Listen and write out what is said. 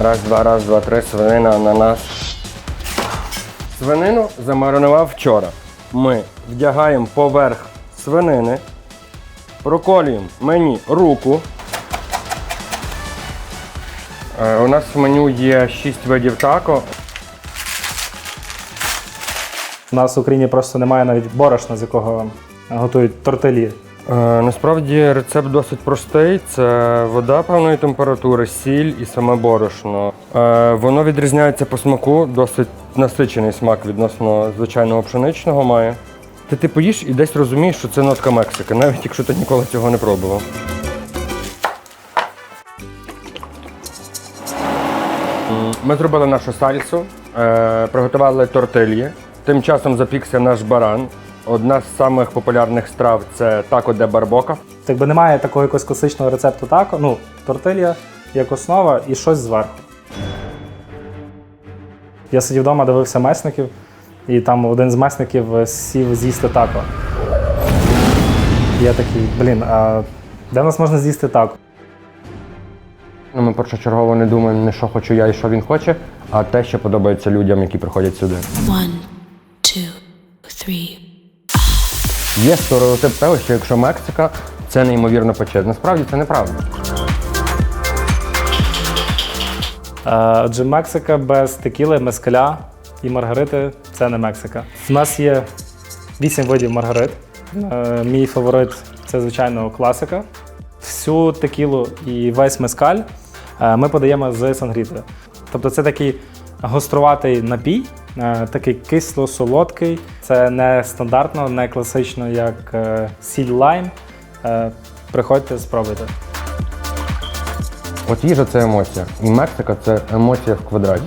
Раз, два, раз, два, три, свинина, ананас. Свинину замаринував вчора. Ми вдягаємо поверх свинини, проколюємо мені руку. Е, У нас в меню є 6 видів тако. У нас в Україні просто немає навіть борошна, з якого готують тортилі. Е, Насправді рецепт досить простий. Це вода певної температури, сіль і саме борошно. Е, Воно відрізняється по смаку, досить насичений смак відносно звичайного пшеничного має. Ти ти поїш і десь розумієш, що це нотка Мексики, навіть якщо ти ніколи цього не пробував. Ми зробили нашу сальсу, е, приготували тортильї. Тим часом запікся наш баран. Одна з самих популярних страв це тако де барбока. Так би немає такого якогось класичного рецепту тако. Ну, тортилья як основа і щось зверху. Я сидів вдома, дивився месників, і там один з месників сів з'їсти тако. Я такий, блін, а де в нас можна з'їсти тако? Ну, ми першочергово не думаємо, не що хочу я і що він хоче, а те, що подобається людям, які приходять сюди. One, two, three. Є стереотип того, що якщо Мексика, це неймовірно пече. Насправді це неправда. Е, Адже Мексика без текіли, мескаля і маргарити це не Мексика. У нас є вісім видів маргарит. Е, Мій фаворит це, звичайно, класика. Всю текілу і весь мескаль е, ми подаємо з сангрітою. Тобто це такий гоструватий напій, такий кисло-солодкий. Це не стандартно, не класично, як е, сіль лайм. Е, Приходьте, спробуйте. От їжа це емоція. І Мексика це емоція в квадраті.